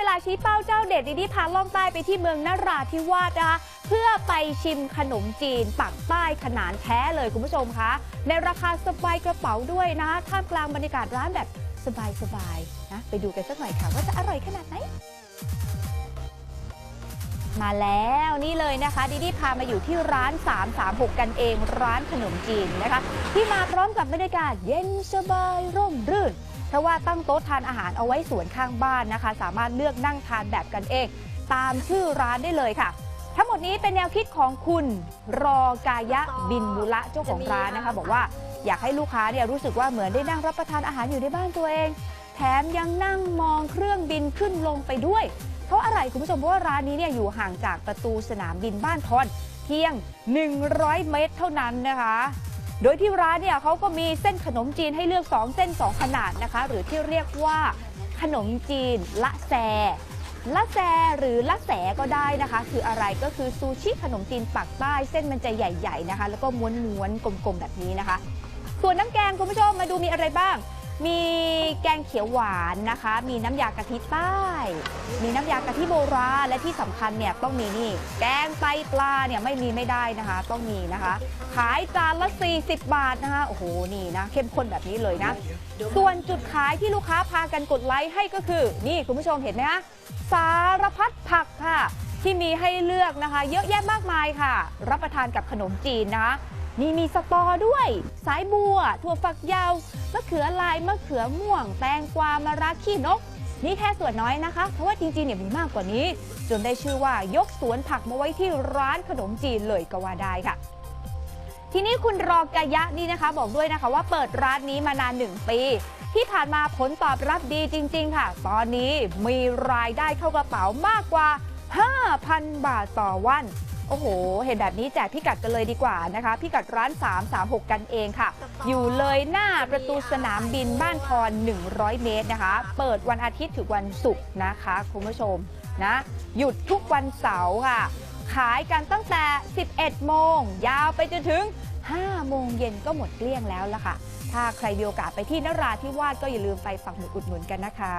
เวลาชี้เป้าเจ้าเด็ดดีๆพาล่องใต้ไปที่เมืองนราธิวาสนะคะเพื่อไปชิมขนมจีนปักใต้ขนาดแท้เลยคุณผู้ชมคะ ในราคาสบายกระเป๋าด้วยนะท่ามกลางบรรยากาศร้านแบบสบายๆนะไปดูกันสักหน่อยค่ะว่าจะอร่อยขนาดไหนมาแล้วนี่เลยนะคะดิดี้พามาอยู่ที่ร้าน 336 กันเองร้านขนมจีนนะคะ ที่มาพร้อมกับบรรยากาศเย็นสบายร่มรื่น เพราะว่าตั้งโต๊ะทานอาหารเอาไว้สวนข้างบ้านนะคะ สามารถเลือกนั่งทานแบบกันเอง ตามชื่อร้านได้เลยค่ะ ทั้งหมดนี้เป็นแนวคิดของคุณรอกายะบินบุระเจ้าของร้านนะคะ บอกว่าอยากให้ลูกค้าเนี่ยรู้สึกว่าเหมือนได้นั่งรับประทานอาหารอยู่ในบ้านตัวเอง แถมยังนั่งมองเครื่องบินขึ้นลงไปด้วย เพราะอะไรคุณผู้ชมเพราะว่าร้านนี้เนี่ยอยู่ห่างจากประตูสนามบินบ้านทอนเพียง 100 เมตรเท่านั้นนะคะ โดยที่ร้านเนี่ยเขาก็มีเส้นขนมจีนให้เลือก 2 เส้น 2 ขนาดนะคะ หรือที่เรียกว่าขนมจีนละแซละแซหรือละแสก็ได้นะคะ คืออะไรก็คือซูชิขนมจีนปักใต้เส้นมันจะใหญ่ ๆนะคะ แล้วก็ม้วนๆกลมๆแบบนี้นะคะ ส่วนน้ำแกงคุณผู้ชมมาดูมีอะไรบ้าง มี แกงเขียวหวานนะคะ มีน้ำยากะทิใต้ มีน้ำยากะทิโบราณและที่สำคัญเนี่ยต้องมีนี่ แกงไตปลาเนี่ยไม่มีไม่ได้นะคะ ต้องมีนะคะ ขายจานละ 40 บาทนะคะโอ้โหนี่นะเข้มข้นแบบนี้เลยนะ ส่วนจุดขายที่ลูกค้าพากันกดไลค์ให้ก็คือ นี่คุณผู้ชมเห็นไหมคะสารพัดผักค่ะ ที่มีให้เลือกนะคะ เยอะแยะมากมายค่ะ รับประทานกับขนมจีนนะคะ นี่มีสตอด้วย สายบัว ถั่วฝักยาวมะเขือลายมะเขือม่วง แตงกวามะระขี้นก นี่แค่ส่วนน้อยนะคะ เพราะว่าจริงๆเนี่ยมีมากกว่านี้ จนได้ชื่อว่ายกสวนผักมาไว้ที่ร้านขนมจีนเลยก็ว่าได้ค่ะทีนี้คุณรอกายะนี่นะคะ บอกด้วยนะคะว่าเปิดร้านนี้มานาน 1 ปี ที่ผ่านมาผลตอบรับดีจริง ๆ ค่ะ ตอนนี้มีรายได้เข้ากระเป๋ามากกว่า 5,000 บาทต่อวัน โอ้โห เห็นแบบนี้แจกพิกัดกันเลยดีกว่านะคะ พิกัดร้าน 336 กันเองค่ะ อยู่เลยหน้าประตูสนามบินบ้านพร 100 เมตรนะคะ เปิดวันอาทิตย์ถึงวันศุกร์นะคะ คุณผู้ชมนะ หยุดทุกวันเสาร์ค่ะ ขายกันตั้งแต่ 11 โมง ยาวไปจนถึง 5 โมงเย็นก็หมดเกลี้ยงแล้วล่ะค่ะ ถ้าใครมีโอกาสไปที่นราธิวาสก็อย่าลืมไปฝักหมุดอุดหนุนกันนะคะ